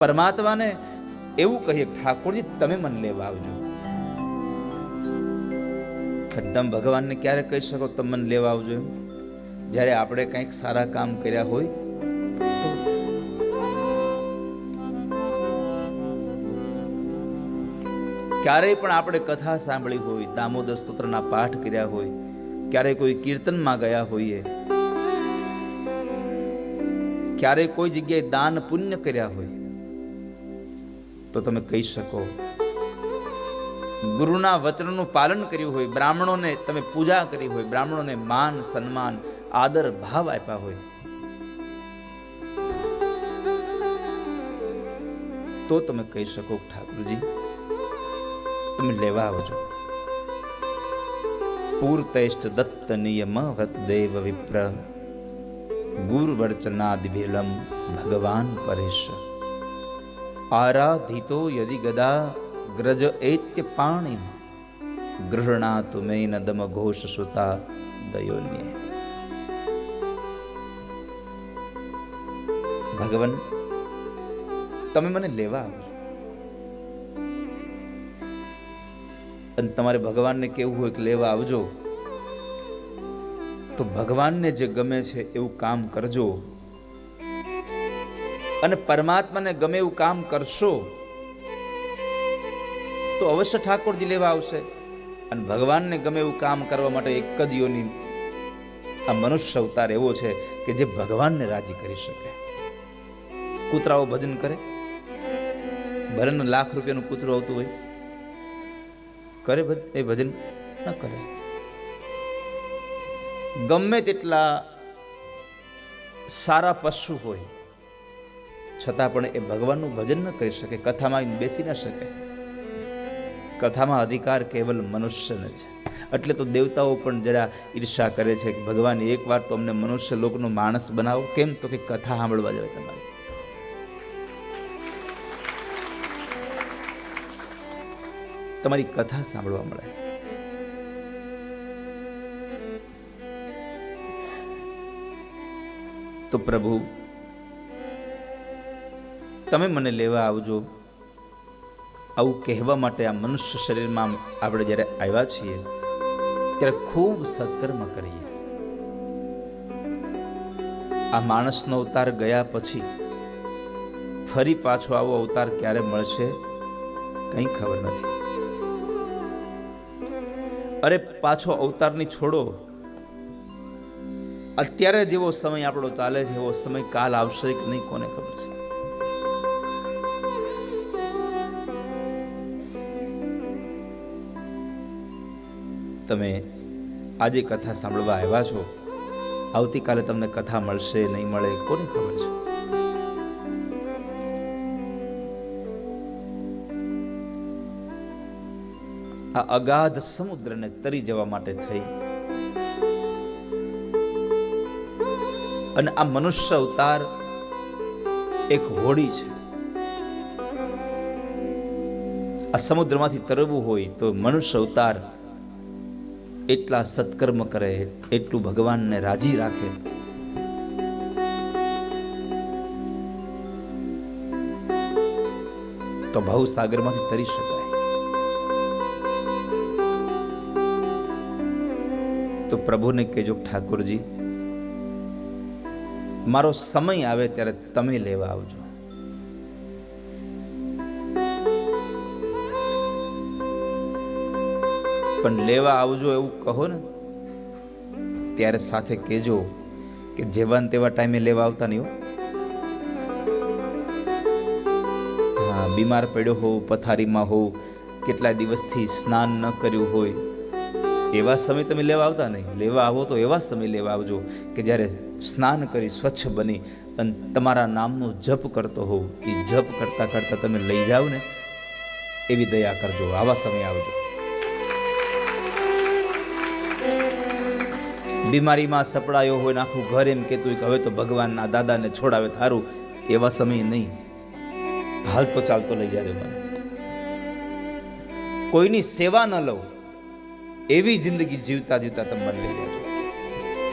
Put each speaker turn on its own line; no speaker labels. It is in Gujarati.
પરમાત્માને એવું કહીએ ઠાકોરજી, તમે મને લેવા આવજો. તમે ભગવાનને ક્યારે કહી શકો, તમે મને લેવા આવજો એમ? જ્યારે આપણે કંઈક સારા કામ કર્યા હોય ક્યારેય પણ આપણે કથા સાંભળી હોય, દામોદર સ્તોત્રના પાઠ કર્યા હોય, ક્યારેય કોઈ કીર્તનમાં ગયા હોઈએ, ક્યારેય કોઈ જગ્યાએ દાન પુણ્ય કર્યા હોય તો તમે કહી શકો. ગુરુના વચનનું પાલન કર્યું હોય, બ્રાહ્મણોને તમે પૂજા કરી હોય, બ્રાહ્મણોને માન, સન્માન, આદર, ભાવ આપ્યા હોય. તો તમે કહી શકો, ઠાકુરજી, તમે લેવા આવજો પૂર્તૈષ્ટ દત્ત નિયમ વ્રત દેવ વિપ્ર. ગુરુવર્ચનાદિભિલમ ભગવાન પરેશ. આરાધિતો યદિ ગદા ગ્રજ એત્ય પાણી ગૃહણાતુ મેન દમ ઘોષ સુતા દયોન્ય ભગવાન તમે મને લેવા આવો અને તમારે ભગવાનને કેવું હોય કે લેવા આવજો, તો ભગવાનને જે ગમે છે એવું કામ કરજો અને પરમાત્માને ગમે એવું કામ કરશો, તો અવશ્ય ઠાકોરજી લેવા આવશે. અને ભગવાનને ગમે એવું કામ કરવા માટે એક જ યોની આ મનુષ્ય અવતાર એવો છે કે જે ભગવાનને રાજી કરી શકે. કૂતરાઓ ભજન કરે. ભલે લાખ રૂપિયાનું કૂતરું આવતું હોય. કરે એ ભજન ન કરે. ગમે તેટલા સારા પશુ હોય છતાં પણ એ ભગવાનનું ભજન ન કરી શકે, કથામાં બેસી ન શકે. કથામાં અધિકાર કેવલ મનુષ્યને છે. એટલે તો દેવતાઓ પણ જરા ઈર્ષા કરે છે કે ભગવાન એકવાર તો અમને મનુષ્ય લોકનો માણસ બનાવો. કેમ તો કે કથા સાંભળવા જાય તમારે. તમારી કથા સાંભળવા મળે. તો પ્રભુ તમે મને લેવા આવજો. આવું કહેવા માટે આ મનુષ્ય શરીરમાં આપણે જ્યારે આવ્યા છીએ, ત્યારે ખૂબ સત્કર્મ કરીએ. આ માણસનો અવતાર ગયા પછી ફરી પાછો આવો અવતાર ક્યારે મળશે, કંઈ ખબર નથી. અરે, પાછો અવતારની છોડો. અત્યારે જેવો સમય આપણો ચાલે છે, એવો સમય કાલ આવશે કે નહીં, કોને ખબર છે? તમે આજે કથા સાંભળવા આવ્યા છો, આવતીકાલે તમને કથા મળશે, નહીં મળે, કોને ખબર છે? આ અગાધ સમુદ્રને તરી જવા માટે થઈ. અને આ મનુષ્ય અવતાર એક હોડી છે. આ સમુદ્રમાંથી તરવું હોય તો મનુષ્ય અવતાર એટલા સત્કર્મ કરે, એટલું ભગવાનને રાજી રાખે. તો ભાવ સાગરમાંથી તરી શકાય. તો પ્રભુને કહેજો, ઠાકોરજી, મારો સમય આવે ત્યારે તમે લેવા આવજો. પણ લેવા આવજો એવું કહો ને, ત્યારે સાથે કહેજો કે જેવા તેવા ટાઈમે લેવા આવતા નહીં હો. બીમાર પડ્યો હોવ પથારીમાં હોવ કેટલા દિવસથી સ્નાન ન કર્યું હોય, એવા સમય તમે લેવા આવતા નહીં. લેવા આવો તો એવા સમય લેવા આવજો કે જ્યારે સ્નાન કરી, સ્વચ્છ બની અને તમારા નામનો જપ કરતો હોવ એ જપ કરતા કરતા તમે લઈ જાઓ ને, એવી દયા કરજો. આવા સમય આવજો. બીમારીમાં સપડાયો હોય ને આખું ઘર એમ કહેતું કે હવે તો ભગવાનના દાદાને છોડાવે, થારું, એવા સમય નહીં. હાલતો ચાલતો લઈ જાય મને કોઈની સેવા ન લઉં, એવી જિંદગી જીવતા જીવતા તમે મને લઈ જાજો